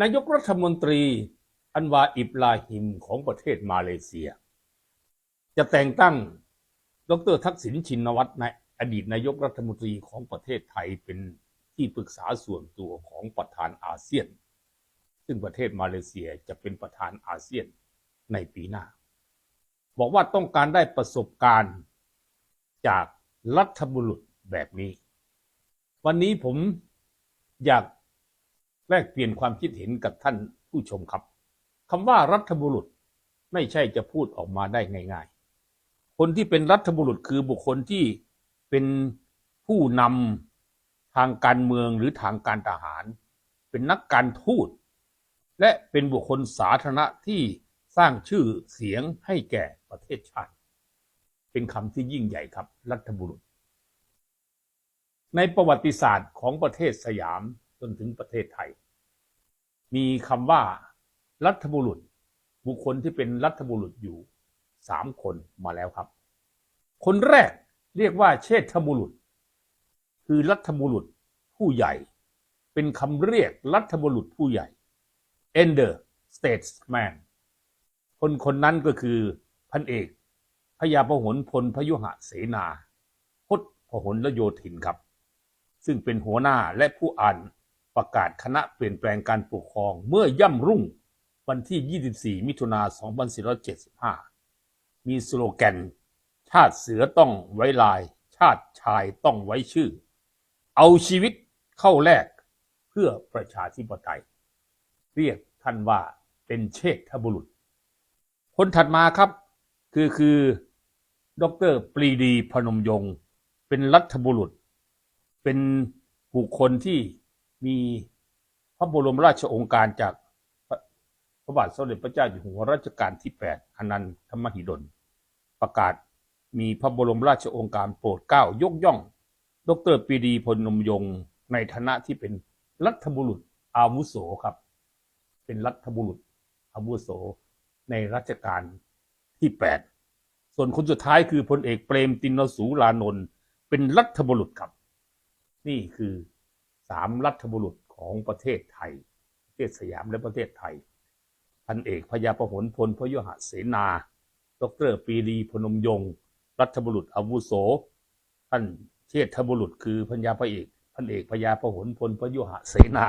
นายกรัฐมนตรีอันวาอิบราฮิมของประเทศมาเลเซีย จะแต่งตั้งดรทักษิณชินวัตรในอดีตนายกรัฐมนตรีของประเทศไทยเป็นที่ปรึกษาส่วนตัวของประธานอาเซียน ซึ่งประเทศมาเลเซียจะเป็นประธานอาเซียนในปีหน้า บอกว่าต้องการได้ประสบการณ์จากรัฐบุรุษแบบนี้ วันนี้ผมอยาก แลกเปลี่ยนความคิดเห็นกับท่านผู้ชมครับคำว่ารัฐบุรุษไม่ใช่จะพูดออกมาได้ง่ายๆ คนที่เป็นรัฐบุรุษคือบุคคลที่เป็นผู้นำทางการเมืองหรือทางการทหาร เป็นนักการทูต และเป็นบุคคลสาธารณะที่สร้างชื่อเสียงให้แก่ประเทศชาติ เป็นคำที่ยิ่งใหญ่ครับรัฐบุรุษ ในประวัติศาสตร์ของประเทศสยาม นถึงประเทศไทย มีคำว่ารัฐบุรุษ บุคคลที่เป็นรัฐบุรุษอยู่สามคนมาแล้วครับ คนแรกเรียกว่าเชษฐบุรุษ คือรัฐบุรุษผู้ใหญ่ เป็นคำเรียกรัฐบุรุษผู้ใหญ่ Ender Statesman คนคนนั้นก็คือพันเอกพยาพหลพลพยุหะเสนาพจน์พหลโยธินครับ ซึ่งเป็นหัวหน้าและผู้อ่าน ประกาศคณะเปลี่ยนแปลงการปกครองเมื่อย่ำรุ่งวันที่ 24 มิถุนา 2475 มีสโลแกน ชาติเสือต้องไว้ลาย ชาติชายต้องไว้ชื่อ เอาชีวิตเข้าแลกเพื่อประชาธิปไตย เรียกท่านว่าเป็นเชษฐบุรุษ คนถัดมาครับคือคือดรปรีดีพนมยงค์เป็นรัฐบุรุษ เป็นบุคคลที่ มีพระบรมราชโองการจากพระพระบาทสมเด็จพระเจ้าอยู่หัวรัชกาลที่ 8 อนันทมหิดล ประกาศมีพระบรมราชโองการโปรดเกล้ายกย่อง ดรปีดีพนมยงในฐานะที่เป็นรัฐบุรุษอาวุโสครับ เป็นรัฐบุรุษอาวุโสในรัชกาลที่ 8 ส่วนคนสุดท้ายคือพลเอกเปรมตินสูรานนท์เป็นรัฐบุรุษครับ นี่คือ สามรัฐบุรุษของประเทศไทย ประเทศสยามและประเทศไทย พันเอกพยาพหลพลพยุหเสนา ดรปรีดีพนมยง รัฐบุรุษอาวุโส ท่านเชษฐบุรุษคือพญาพระเอกพันเอกพยาพหลพลพยุหเสนา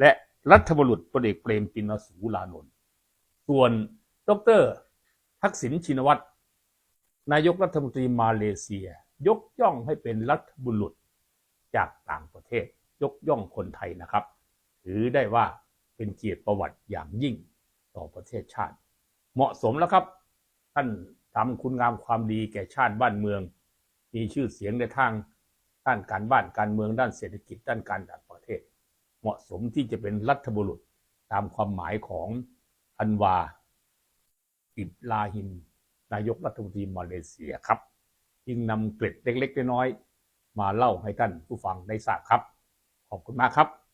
และรัฐบุรุษพลเอกเปรมตินสูรานนท์ ส่วนดรทักษิณชินวัตร นายกรัฐมนตรีมาเลเซีย ยกย่องให้เป็นรัฐบุรุษจากต่างประเทศ ยกย่องคนไทยนะครับ ถือได้ว่าเป็นเกียรติประวัติอย่างยิ่งต่อประเทศชาติ เหมาะสมแล้วครับ ท่านทำคุณงามความดีแก่ชาติบ้านเมือง มีชื่อเสียงในทางด้านการบ้านการเมืองด้านเศรษฐกิจด้านการต่างประเทศ เหมาะสมที่จะเป็นรัฐบุรุษตามความหมายของอันวา อิบราฮิมนายกรัฐมนตรีมาเลเซียครับ จึงนำเกร็ดเล็กๆน้อยๆมาเล่าให้ท่านผู้ฟังได้ทราบครับ ขอบคุณมากครับ